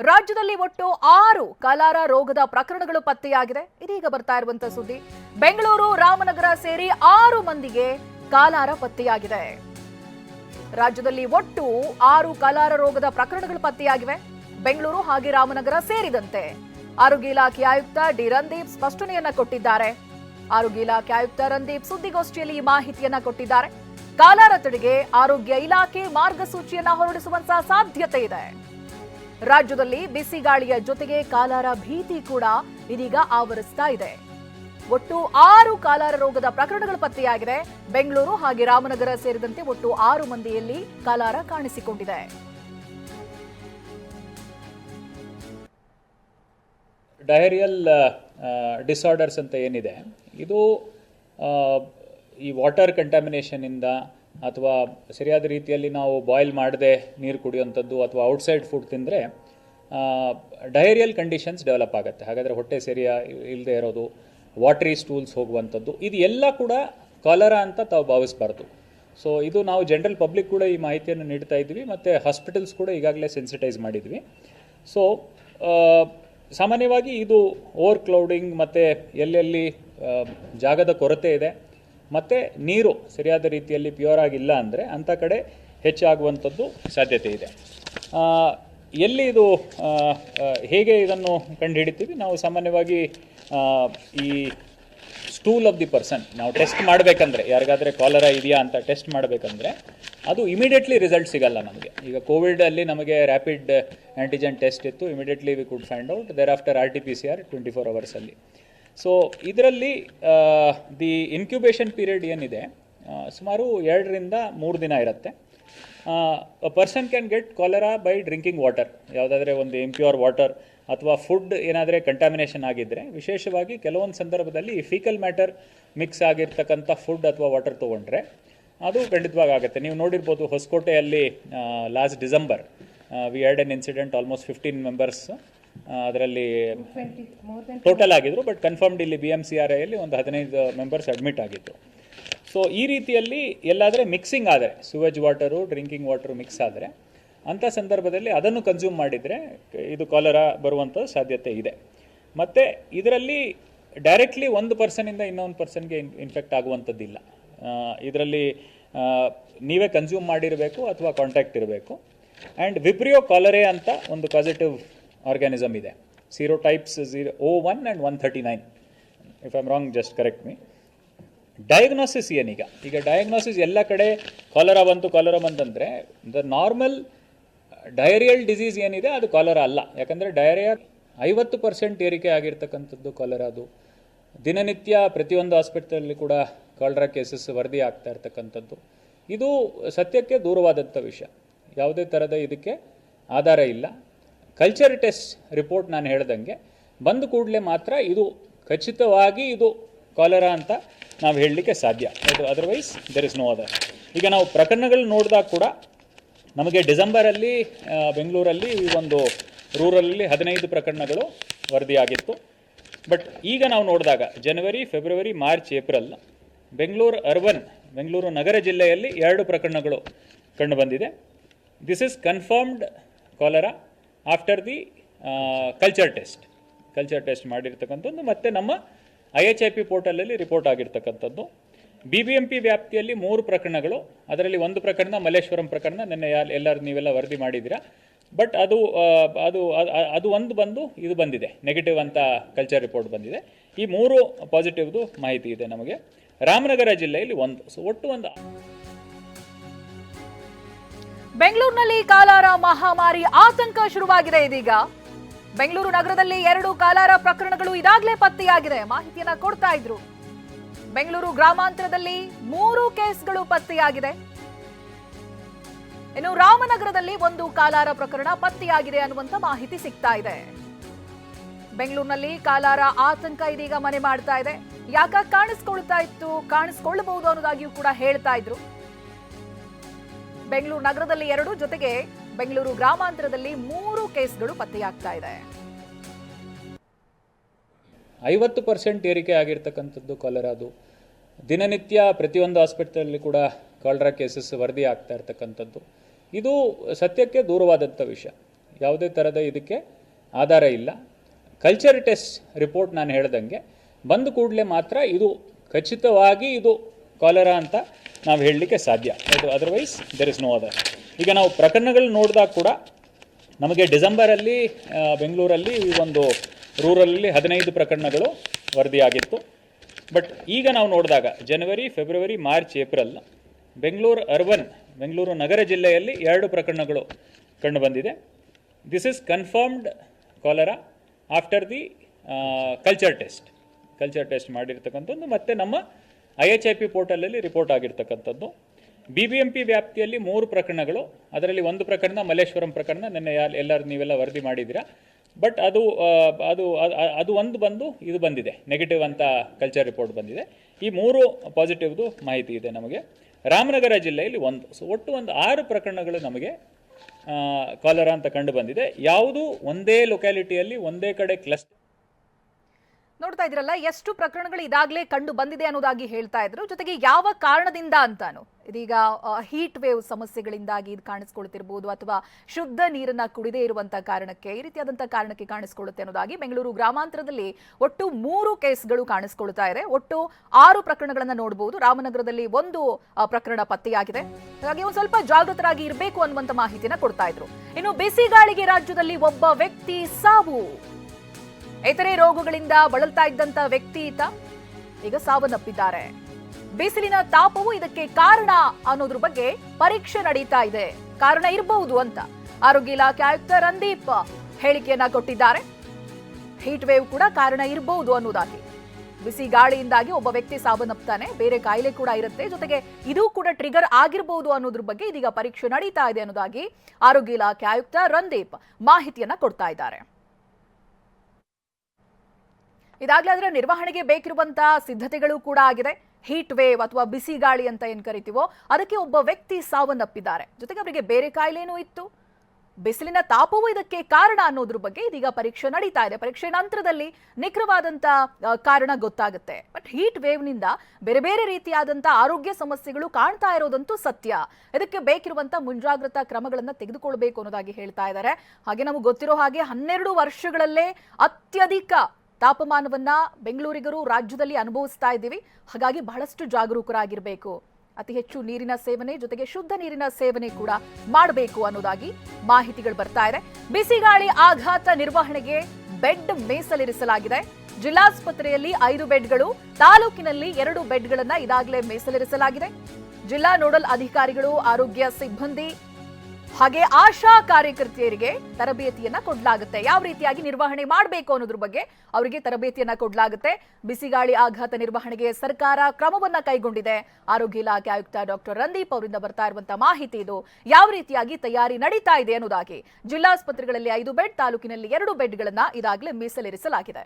ರಾಜ್ಯದಲ್ಲಿ ಒಟ್ಟು ಆರು ಕಲಾರ ರೋಗದ ಪ್ರಕರಣಗಳು ಪತ್ತೆಯಾಗಿದೆ. ಇದೀಗ ಬರ್ತಾ ಇರುವಂತಹ ಸುದ್ದಿ. ಬೆಂಗಳೂರು, ರಾಮನಗರ ಸೇರಿ ಆರು ಮಂದಿಗೆ ಕಾಲಾರ ಪತ್ತೆಯಾಗಿದೆ. ರಾಜ್ಯದಲ್ಲಿ ಒಟ್ಟು ಆರು ಕಲಾರ ರೋಗದ ಪ್ರಕರಣಗಳು ಪತ್ತೆಯಾಗಿವೆ. ಬೆಂಗಳೂರು ಹಾಗೆ ರಾಮನಗರ ಸೇರಿದಂತೆ ಆರೋಗ್ಯ ಇಲಾಖೆ ಆಯುಕ್ತ ಡಿ. ರಂದೀಪ್ ಸ್ಪಷ್ಟನೆಯನ್ನ ಕೊಟ್ಟಿದ್ದಾರೆ. ಆರೋಗ್ಯ ಇಲಾಖೆ ಆಯುಕ್ತ ರಂದೀಪ್ ಸುದ್ದಿಗೋಷ್ಠಿಯಲ್ಲಿ ಈ ಮಾಹಿತಿಯನ್ನ ಕೊಟ್ಟಿದ್ದಾರೆ. ಕಾಲಾರ ತಡೆಗೆ ಆರೋಗ್ಯ ಇಲಾಖೆ ಮಾರ್ಗಸೂಚಿಯನ್ನ ಹೊರಡಿಸುವಂತಹ ಸಾಧ್ಯತೆ ಇದೆ. ರಾಜ್ಯದಲ್ಲಿ ಬಿಸಿ ಗಾಳಿಯ ಜೊತೆಗೆ ಕಾಲಾರ ಭೀತಿ ಕೂಡ ಇದೀಗ ಆವರಿಸ್ತಾ ಇದೆ. ಒಟ್ಟು ಆರು ಕಾಲಾರ ರೋಗದ ಪ್ರಕರಣಗಳು ಪತ್ತೆಯಾಗಿದೆ. ಬೆಂಗಳೂರು ಹಾಗೆ ರಾಮನಗರ ಸೇರಿದಂತೆ ಒಟ್ಟು ಆರು ಮಂದಿಯಲ್ಲಿ ಕಾಲಾರ ಕಾಣಿಸಿಕೊಂಡಿದೆ. ಡಯರಿಯಲ್ ಡಿಸಾರ್ಡರ್ಸ್ ಅಂತ ಏನಿದೆ? ಇದು ಈ ವಾಟರ್ ಕಂಟಾಮಿನೇಷನಿಂದ ಅಥವಾ ಸರಿಯಾದ ರೀತಿಯಲ್ಲಿ ನಾವು ಬಾಯ್ಲ್ ಮಾಡದೆ ನೀರು ಕುಡಿಯುವಂಥದ್ದು ಅಥವಾ ಔಟ್ಸೈಡ್ ಫುಡ್ ತಿಂದರೆ ಡಯರಿಯಲ್ ಕಂಡೀಷನ್ಸ್ ಡೆವಲಪ್ ಆಗುತ್ತೆ. ಹಾಗಾದರೆ ಹೊಟ್ಟೆ ಸರಿಯ ಇಲ್ಲದೆ ಇರೋದು ವಾಟ್ರಿ ಸ್ಟೂಲ್ಸ್ ಹೋಗುವಂಥದ್ದು, ಇದು ಎಲ್ಲ ಕೂಡ ಕಾಲರ ಅಂತ ತಾವು ಭಾವಿಸಬಾರ್ದು. ಸೊ ಇದು ನಾವು ಜನರಲ್ ಪಬ್ಲಿಕ್ ಕೂಡ ಈ ಮಾಹಿತಿಯನ್ನು ನೀಡ್ತಾ ಇದ್ವಿ, ಮತ್ತು ಹಾಸ್ಪಿಟಲ್ಸ್ ಕೂಡ ಈಗಾಗಲೇ ಸೆನ್ಸಿಟೈಸ್ ಮಾಡಿದ್ವಿ. ಸೊ ಸಾಮಾನ್ಯವಾಗಿ ಇದು ಓವರ್ ಕ್ಲೌಡಿಂಗ್ ಮತ್ತು ಎಲ್ಲೆಲ್ಲಿ ಜಾಗದ ಕೊರತೆ ಇದೆ ಮತ್ತು ನೀರು ಸರಿಯಾದ ರೀತಿಯಲ್ಲಿ ಪ್ಯೂರ್ ಆಗಿಲ್ಲ ಅಂದರೆ ಅಂಥ ಕಡೆ ಹೆಚ್ಚಾಗುವಂಥದ್ದು ಸಾಧ್ಯತೆ ಇದೆ. ಎಲ್ಲಿ ಇದು ಹೇಗೆ ಇದನ್ನು ಕಂಡುಹಿಡಿತೀವಿ? ನಾವು ಸಾಮಾನ್ಯವಾಗಿ ಈ ಸ್ಟೂಲ್ ಆಫ್ ದಿ ಪರ್ಸನ್ ನಾವು ಟೆಸ್ಟ್ ಮಾಡಬೇಕಂದ್ರೆ, ಯಾರಿಗಾದ್ರೆ ಕಾಲರ ಇದೆಯಾ ಅಂತ ಟೆಸ್ಟ್ ಮಾಡಬೇಕಂದ್ರೆ, ಅದು ಇಮಿಡಿಯೇಟ್ಲಿ ರಿಸಲ್ಟ್ ಸಿಗಲ್ಲ ನಮಗೆ. ಈಗ ಕೋವಿಡಲ್ಲಿ ನಮಗೆ ರ್ಯಾಪಿಡ್ ಆ್ಯಂಟಿಜೆನ್ ಟೆಸ್ಟ್ ಇತ್ತು immediately we could find out there after R T P C R twenty four ಅವರ್ಸಲ್ಲಿ so ಇದರಲ್ಲಿ ದಿ ಇನ್ಕ್ಯುಬೇಷನ್ ಪೀರಿಯಡ್ ಏನಿದೆ ಸುಮಾರು ಎರಡರಿಂದ ಮೂರು ದಿನ ಇರುತ್ತೆ. Person can get cholera by drinking water ಯಾವುದಾದ್ರೆ ಒಂದು ಇಂಪ್ಯೂರ್ ವಾಟರ್ ಅಥವಾ ಫುಡ್ ಏನಾದರೆ ಕಂಟಾಮಿನೇಷನ್ ಆಗಿದ್ದರೆ ವಿಶೇಷವಾಗಿ ಕೆಲವೊಂದು ಸಂದರ್ಭದಲ್ಲಿ ಫೀಕಲ್ ಮ್ಯಾಟರ್ ಮಿಕ್ಸ್ ಆಗಿರ್ತಕ್ಕಂಥ ಫುಡ್ ಅಥವಾ ವಾಟರ್ ತೊಗೊಂಡ್ರೆ, ಅದು ಖಂಡಿತವಾಗಿ ಆಗುತ್ತೆ. ನೀವು ನೋಡಿರ್ಬೋದು ಹೊಸಕೋಟೆಯಲ್ಲಿ last December we had an incident almost fifteen members ಅದರಲ್ಲಿ ಟೋಟಲ್ ಆಗಿದ್ರು ಬಟ್ ಕನ್ಫರ್ಮ್ಡ್ ಇಲ್ಲಿ ಬಿ ಎಂ ಸಿ ಆರ್ ಐಯಲ್ಲಿ ಒಂದು ಹದಿನೈದು ಮೆಂಬರ್ಸ್ ಅಡ್ಮಿಟ್ ಆಗಿತ್ತು ಸೊ ಈ ರೀತಿಯಲ್ಲಿ ಎಲ್ಲಾದರೆ ಮಿಕ್ಸಿಂಗ್ ಆದರೆ sewage water drinking water mix ಆದರೆ ಅಂಥ ಸಂದರ್ಭದಲ್ಲಿ ಅದನ್ನು ಕನ್ಸ್ಯೂಮ್ ಮಾಡಿದರೆ ಇದು ಕಾಲರ ಬರುವಂಥ ಸಾಧ್ಯತೆ ಇದೆ. ಮತ್ತು ಇದರಲ್ಲಿ ಡೈರೆಕ್ಟ್ಲಿ ಒಂದು ಪರ್ಸನಿಂದ ಇನ್ನೊಂದು ಪರ್ಸನ್ಗೆ ಇನ್ಫೆಕ್ಟ್ ಆಗುವಂಥದ್ದಿಲ್ಲ ಇದರಲ್ಲಿ ನೀವೇ ಕನ್ಸ್ಯೂಮ್ ಮಾಡಿರಬೇಕು ಅಥವಾ ಕಾಂಟ್ಯಾಕ್ಟ್ ಇರಬೇಕು. ಆ್ಯಂಡ್ ವಿಪ್ರಿಯೋ ಕಾಲರೇ ಅಂತ ಒಂದು ಪಾಸಿಟಿವ್ ಆರ್ಗ್ಯಾನಿಸಮ್ ಇದೆ. Serotypes zero O one and one thirty nine if I'm wrong just correct me diagnosis ಏನೀಗ ಈಗ ಡಯಾಗ್ನೋಸಿಸ್ ಎಲ್ಲ ಕಡೆ ಕಾಲರ ಬಂತು ಕಾಲರಾ ಬಂತಂದರೆ ದ ನಾರ್ಮಲ್ ಡಯರಿಯಲ್ ಡಿಸೀಸ್ ಏನಿದೆ ಅದು ಕಾಲರಾ ಅಲ್ಲ. ಯಾಕಂದರೆ ಡಯರಿಯಾ ಐವತ್ತು ಪರ್ಸೆಂಟ್ ಏರಿಕೆ ಆಗಿರ್ತಕ್ಕಂಥದ್ದು ಕಾಲರ ಅದು. ದಿನನಿತ್ಯ ಪ್ರತಿಯೊಂದು ಆಸ್ಪತ್ರೆಯಲ್ಲಿ ಕೂಡ ಕಾಲರಾ ಕೇಸಸ್ ವರದಿ ಆಗ್ತಾ ಇರ್ತಕ್ಕಂಥದ್ದು. ಇದು ಸತ್ಯಕ್ಕೆ ದೂರವಾದಂಥ ವಿಷಯ. ಯಾವುದೇ ಥರದ ಇದಕ್ಕೆ ಆಧಾರ ಇಲ್ಲ. ಕಲ್ಚರ್ ಟೆಸ್ಟ್ ರಿಪೋರ್ಟ್ ನಾನು ಹೇಳ್ದಂಗೆ, ಬಂದ ಕೂಡಲೇ ಮಾತ್ರ ಇದು ಖಚಿತವಾಗಿ ಇದು ಕಾಲರಾ ಅಂತ ನಾವು ಹೇಳಲಿಕ್ಕೆ ಸಾಧ್ಯ. ಅದು otherwise there is no other ಈಗ ನಾವು ಪ್ರಕರಣಗಳು ನೋಡಿದಾಗ ಕೂಡ ನಮಗೆ ಡಿಸೆಂಬರಲ್ಲಿ ಬೆಂಗಳೂರಲ್ಲಿ ಈ ಒಂದು ರೂರಲಲ್ಲಿ ಹದಿನೈದು ಪ್ರಕರಣಗಳು ವರದಿಯಾಗಿತ್ತು. ಬಟ್ ಈಗ ನಾವು ನೋಡಿದಾಗ ಜನವರಿ, February, March, April Bengaluru urban Bengaluru ನಗರ ಜಿಲ್ಲೆಯಲ್ಲಿ ಎರಡು ಪ್ರಕರಣಗಳು ಕಂಡುಬಂದಿದೆ this is confirmed cholera after the culture test culture test ಮಾಡಿರ್ತಕ್ಕಂಥದ್ದು ಮತ್ತು ನಮ್ಮ ಐ ಎಚ್ ಐ ಪಿ ಪೋರ್ಟಲಲ್ಲಿ ರಿಪೋರ್ಟ್ ಆಗಿರ್ತಕ್ಕಂಥದ್ದು. ಬಿ ಬಿ ಎಂ ಪಿ ವ್ಯಾಪ್ತಿಯಲ್ಲಿ ಮೂರು ಪ್ರಕರಣಗಳು. ಅದರಲ್ಲಿ ಒಂದು ಪ್ರಕರಣ ಮಲ್ಲೇಶ್ವರಂ ಪ್ರಕರಣ. ನಿನ್ನೆ ಯಾರು ಎಲ್ಲರೂ ನೀವೆಲ್ಲ ವರದಿ ಮಾಡಿದ್ದೀರಾ? ಬಟ್ ಅದು ಅದು ಅದು ಒಂದು ಬಂದು ಇದು ಬಂದಿದೆ. ನೆಗೆಟಿವ್ ಅಂತ ಕಲ್ಚರ್ ರಿಪೋರ್ಟ್ ಬಂದಿದೆ. ಈ ಮೂರು ಪಾಸಿಟಿವ್ದು ಮಾಹಿತಿ ಇದೆ ನಮಗೆ. ರಾಮನಗರ ಜಿಲ್ಲೆಯಲ್ಲಿ ಒಂದು. ಸೊ ಒಟ್ಟು ಒಂದು ಬೆಂಗಳೂರಿನಲ್ಲಿ ಕಾಲಾರ ಮಹಾಮಾರಿ ಆತಂಕ ಶುರುವಾಗಿದೆ ಇದೀಗ. ಬೆಂಗಳೂರು ನಗರದಲ್ಲಿ ಎರಡು ಕಾಲಾರ ಪ್ರಕರಣಗಳು ಇದಾಗಲೇ ಪತ್ತೆಯಾಗಿದೆ. ಮಾಹಿತಿಯನ್ನ ಕೊಡ್ತಾ ಇದ್ರು. ಬೆಂಗಳೂರು ಗ್ರಾಮಾಂತರದಲ್ಲಿ ಮೂರು ಕೇಸ್ಗಳು ಪತ್ತೆಯಾಗಿದೆ. ಇನ್ನು ರಾಮನಗರದಲ್ಲಿ ಒಂದು ಕಾಲಾರ ಪ್ರಕರಣ ಪತ್ತೆಯಾಗಿದೆ ಅನ್ನುವಂತ ಮಾಹಿತಿ ಸಿಗ್ತಾ ಇದೆ. ಬೆಂಗಳೂರಿನಲ್ಲಿ ಕಾಲಾರ ಆತಂಕ ಇದೀಗ ಮನೆ ಮಾಡ್ತಾ ಇದೆ. ಯಾಕ ಕಾಣಿಸ್ಕೊಳ್ತಾ ಇತ್ತು ಕಾಣಿಸ್ಕೊಳ್ಳಬಹುದು ಅನ್ನೋದಾಗಿಯೂ ಕೂಡ ಹೇಳ್ತಾ ಇದ್ರು. ಬೆಂಗಳೂರು ನಗರದಲ್ಲಿ ಎರಡು, ಜೊತೆಗೆ ಬೆಂಗಳೂರು ಗ್ರಾಮಾಂತರದಲ್ಲಿ ಮೂರು ಕೇಸ್ಗಳು ಪತ್ತೆಯಾಗ್ತಾ ಇದೆ. ಐವತ್ತು ಪರ್ಸೆಂಟ್ ಏರಿಕೆ ಆಗಿರ್ತಕ್ಕಂಥದ್ದು ಕಾಲರಾದು ದಿನನಿತ್ಯ ಪ್ರತಿಯೊಂದು ಆಸ್ಪತ್ರೆಯಲ್ಲಿ ಕೂಡ ಕಾಲರಾ ಕೇಸಸ್ ವರದಿ ಆಗ್ತಾ ಇರ್ತಕ್ಕಂಥದ್ದು. ಇದು ಸತ್ಯಕ್ಕೆ ದೂರವಾದಂಥ ವಿಷಯ. ಯಾವುದೇ ಥರದ ಇದಕ್ಕೆ ಆಧಾರ ಇಲ್ಲ. ಕಲ್ಚರ್ ಟೆಸ್ಟ್ ರಿಪೋರ್ಟ್ ನಾನು ಹೇಳ್ದಂಗೆ, ಬಂದ ಕೂಡಲೇ ಮಾತ್ರ ಇದು ಖಚಿತವಾಗಿ ಇದು ಕಾಲರಾ ಅಂತ ನಾವು ಹೇಳಲಿಕ್ಕೆ ಸಾಧ್ಯ. ಅದು otherwise there is no other ಈಗ ನಾವು ಪ್ರಕರಣಗಳು ನೋಡಿದಾಗ ಕೂಡ ನಮಗೆ ಡಿಸೆಂಬರಲ್ಲಿ ಬೆಂಗಳೂರಲ್ಲಿ ಒಂದು ರೂರಲಲ್ಲಿ ಹದಿನೈದು ಪ್ರಕರಣಗಳು ವರದಿಯಾಗಿತ್ತು. ಬಟ್ ಈಗ ನಾವು ನೋಡಿದಾಗ ಜನವರಿ, February, March, April Bengaluru urban Bengaluru ನಗರ ಜಿಲ್ಲೆಯಲ್ಲಿ ಎರಡು ಪ್ರಕರಣಗಳು ಕಂಡು ಬಂದಿದೆ. This is confirmed cholera after the culture test culture test ಮಾಡಿರ್ತಕ್ಕಂಥದ್ದು. ಮತ್ತು ನಮ್ಮ ಐ ಎಚ್ ಐ ಪಿ ಪೋರ್ಟಲಲ್ಲಿ ರಿಪೋರ್ಟ್ ಆಗಿರ್ತಕ್ಕಂಥದ್ದು. ಬಿ ಬಿ ಎಂ ಪಿ ವ್ಯಾಪ್ತಿಯಲ್ಲಿ ಮೂರು ಪ್ರಕರಣಗಳು. ಅದರಲ್ಲಿ ಒಂದು ಪ್ರಕರಣ ಮಲ್ಲೇಶ್ವರಂ ಪ್ರಕರಣ. ನಿನ್ನೆ ಯಾ- ಎಲ್ಲರೂ ನೀವೆಲ್ಲ ವರದಿ ಮಾಡಿದ್ದೀರಾ. ಬಟ್ ಅದು ಅದು ಅದು ಒಂದು ಬಂದು ಇದು ಬಂದಿದೆ. ನೆಗೆಟಿವ್ ಅಂತ ಕಲ್ಚರ್ ರಿಪೋರ್ಟ್ ಬಂದಿದೆ. ಈ ಮೂರು ಪಾಸಿಟಿವ್ದು ಮಾಹಿತಿ ಇದೆ ನಮಗೆ. ರಾಮನಗರ ಜಿಲ್ಲೆಯಲ್ಲಿ ಒಂದು, ಸೊ ಒಟ್ಟು ಒಂದು ಆರು ಪ್ರಕರಣಗಳು ನಮಗೆ ಕಾಲರ ಅಂತ ಕಂಡು ಬಂದಿದೆ. ಯಾವುದು? ಒಂದೇ ಲೊಕ್ಯಾಲಿಟಿಯಲ್ಲಿ ಒಂದೇ ಕಡೆ ಕ್ಲಸ್ಟರ್ ನೋಡ್ತಾ ಇದ್ರಲ್ಲ ಎಷ್ಟು ಪ್ರಕರಣಗಳು ಇದಾಗಲೇ ಕಂಡು ಬಂದಿದೆ ಅನ್ನೋದಾಗಿ ಹೇಳ್ತಾ ಇದ್ರು. ಜೊತೆಗೆ ಯಾವ ಕಾರಣದಿಂದ ಅಂತಾನು? ಇದೀಗ ಹೀಟ್ ವೇವ್ ಸಮಸ್ಯೆಗಳಿಂದಾಗಿ ಇದು ಕಾಣಿಸ್ಕೊಳ್ತಿರ್ಬೋದು ಅಥವಾ ಶುದ್ಧ ನೀರನ್ನ ಕುಡಿದೇ ಇರುವಂತ ಕಾರಣಕ್ಕೆ, ಈ ರೀತಿಯಾದಂತಹ ಕಾರಣಕ್ಕೆ ಕಾಣಿಸ್ಕೊಳ್ಳುತ್ತೆ ಅನ್ನೋದಾಗಿ ಬೆಂಗಳೂರು ಗ್ರಾಮಾಂತರದಲ್ಲಿ ಒಟ್ಟು ಮೂರು ಕೇಸ್ಗಳು ಕಾಣಿಸ್ಕೊಳ್ತಾ ಇದೆ. ಒಟ್ಟು ಆರು ಪ್ರಕರಣಗಳನ್ನ ನೋಡಬಹುದು ರಾಮನಗರದಲ್ಲಿ ಒಂದು ಪ್ರಕರಣ ಪತ್ತೆಯಾಗಿದೆ. ಹಾಗಾಗಿ ಒಂದು ಸ್ವಲ್ಪ ಜಾಗೃತರಾಗಿ ಇರಬೇಕು ಅನ್ನುವಂತ ಮಾಹಿತಿನ ಕೊಡ್ತಾ ಇದ್ರು. ಇನ್ನು ಬಿಸಿಗಾಳಿಗೆ ರಾಜ್ಯದಲ್ಲಿ ಒಬ್ಬ ವ್ಯಕ್ತಿ ಸಾವು. ಇತರೆ ರೋಗಗಳಿಂದ ಬಳಲ್ತಾ ಇದ್ದಂತ ವ್ಯಕ್ತಿ ಈತ. ಈಗ ಸಾವನ್ನಪ್ಪಿದ್ದಾರೆ. ಬಿಸಿಲಿನ ತಾಪವು ಇದಕ್ಕೆ ಕಾರಣ ಅನ್ನೋದ್ರ ಬಗ್ಗೆ ಪರೀಕ್ಷೆ ನಡೀತಾ ಇದೆ. ಕಾರಣ ಇರಬಹುದು ಅಂತ ಆರೋಗ್ಯ ಇಲಾಖೆ ಆಯುಕ್ತ ರಂದೀಪ್ ಹೇಳಿಕೆಯನ್ನ ಕೊಟ್ಟಿದ್ದಾರೆ. ಹೀಟ್ ವೇವ್ ಕೂಡ ಕಾರಣ ಇರಬಹುದು ಅನ್ನೋದಾಗಿ. ಬಿಸಿ ಗಾಳಿಯಿಂದಾಗಿ ಒಬ್ಬ ವ್ಯಕ್ತಿ ಸಾವನ್ನಪ್ತಾನೆ, ಬೇರೆ ಕಾಯಿಲೆ ಕೂಡ ಇರುತ್ತೆ. ಜೊತೆಗೆ ಇದು ಕೂಡ ಟ್ರಿಗರ್ ಆಗಿರಬಹುದು ಅನ್ನೋದ್ರ ಬಗ್ಗೆ ಇದೀಗ ಪರೀಕ್ಷೆ ನಡೀತಾ ಇದೆ ಅನ್ನೋದಾಗಿ ಆರೋಗ್ಯ ಇಲಾಖೆ ಆಯುಕ್ತ ರಂದೀಪ್ ಮಾಹಿತಿಯನ್ನ ಕೊಡ್ತಾ ಇದ್ದಾರೆ. ಇದಾಗಲೇ ಅದರ ನಿರ್ವಹಣೆಗೆ ಬೇಕಿರುವಂತಹ ಸಿದ್ಧತೆಗಳು ಕೂಡ ಆಗಿದೆ. ಹೀಟ್ ವೇವ್ ಅಥವಾ ಬಿಸಿ ಗಾಳಿ ಅಂತ ಏನು ಕರಿತೀವೋ ಅದಕ್ಕೆ ಒಬ್ಬ ವ್ಯಕ್ತಿ ಸಾವನ್ನಪ್ಪಿದ್ದಾರೆ. ಜೊತೆಗೆ ಅವರಿಗೆ ಬೇರೆ ಕಾಯಿಲೆನೂ ಇತ್ತು. ಬಿಸಿಲಿನ ತಾಪವೂ ಇದಕ್ಕೆ ಕಾರಣ ಅನ್ನೋದ್ರ ಬಗ್ಗೆ ಇದೀಗ ಪರೀಕ್ಷೆ ನಡೀತಾ ಇದೆ. ಪರೀಕ್ಷೆ ನಂತರದಲ್ಲಿ ನಿಖರವಾದಂತ ಕಾರಣ ಗೊತ್ತಾಗುತ್ತೆ. ಬಟ್ ಹೀಟ್ ವೇವ್ನಿಂದ ಬೇರೆ ಬೇರೆ ರೀತಿಯಾದಂಥ ಆರೋಗ್ಯ ಸಮಸ್ಯೆಗಳು ಕಾಣ್ತಾ ಇರೋದಂತೂ ಸತ್ಯ. ಇದಕ್ಕೆ ಬೇಕಿರುವಂಥ ಮುಂಜಾಗ್ರತಾ ಕ್ರಮಗಳನ್ನು ತೆಗೆದುಕೊಳ್ಬೇಕು ಅನ್ನೋದಾಗಿ ಹೇಳ್ತಾ ಇದ್ದಾರೆ. ಹಾಗೆ ನಮಗೆ ಗೊತ್ತಿರೋ ಹಾಗೆ ಹನ್ನೆರಡು ವರ್ಷಗಳಲ್ಲೇ ಅತ್ಯಧಿಕ ತಾಪಮಾನವನ್ನ ಬೆಂಗಳೂರಿಗರು ರಾಜ್ಯದಲ್ಲಿ ಅನುಭವಿಸ್ತಾ ಇದ್ದೀವಿ. ಹಾಗಾಗಿ ಬಹಳಷ್ಟು ಜಾಗರೂಕರಾಗಿರಬೇಕು. ಅತಿ ಹೆಚ್ಚು ನೀರಿನ ಸೇವನೆ ಜೊತೆಗೆ ಶುದ್ಧ ನೀರಿನ ಸೇವನೆ ಕೂಡ ಮಾಡಬೇಕು ಅನ್ನೋದಾಗಿ ಮಾಹಿತಿಗಳು ಬರ್ತಾ ಇದೆ. ಬಿಸಿಗಾಳಿ ಆಘಾತ ನಿರ್ವಹಣೆಗೆ ಬೆಡ್ ಮೀಸಲಿರಿಸಲಾಗಿದೆ. ಜಿಲ್ಲಾಸ್ಪತ್ರೆಯಲ್ಲಿ ಐದು ಬೆಡ್ಗಳು, ತಾಲೂಕಿನಲ್ಲಿ ಎರಡು ಬೆಡ್ಗಳನ್ನ ಇದಾಗಲೇ ಮೀಸಲಿರಿಸಲಾಗಿದೆ. ಜಿಲ್ಲಾ ನೋಡಲ್ ಅಧಿಕಾರಿಗಳು, ಆರೋಗ್ಯ ಸಿಬ್ಬಂದಿ ಹಾಗೆ ಆಶಾ ಕಾರ್ಯಕರ್ತೆಯರಿಗೆ ತರಬೇತಿಯನ್ನ ಕೊಡಲಾಗುತ್ತೆ. ಯಾವ ರೀತಿಯಾಗಿ ನಿರ್ವಹಣೆ ಮಾಡಬೇಕು ಅನ್ನೋದ್ರ ಬಗ್ಗೆ ಅವರಿಗೆ ತರಬೇತಿಯನ್ನ ಕೊಡಲಾಗುತ್ತೆ. ಬಿಸಿಗಾಳಿ ಆಘಾತ ನಿರ್ವಹಣೆಗೆ ಸರ್ಕಾರ ಕ್ರಮವನ್ನ ಕೈಗೊಂಡಿದೆ. ಆರೋಗ್ಯ ಇಲಾಖೆ ಆಯುಕ್ತ ಡಾಕ್ಟರ್ ರಂದೀಪ್ ಅವರಿಂದ ಬರ್ತಾ ಇರುವಂತಹ ಮಾಹಿತಿ ಇದು. ಯಾವ ರೀತಿಯಾಗಿ ತಯಾರಿ ನಡೀತಾ ಇದೆ ಅನ್ನೋದಾಗಿ. ಜಿಲ್ಲಾಸ್ಪತ್ರೆಗಳಲ್ಲಿ ಐದು ಬೆಡ್, ತಾಲೂಕಿನಲ್ಲಿ ಎರಡು ಬೆಡ್ಗಳನ್ನ ಇದಾಗಲೇ ಮೀಸಲಿರಿಸಲಾಗಿದೆ.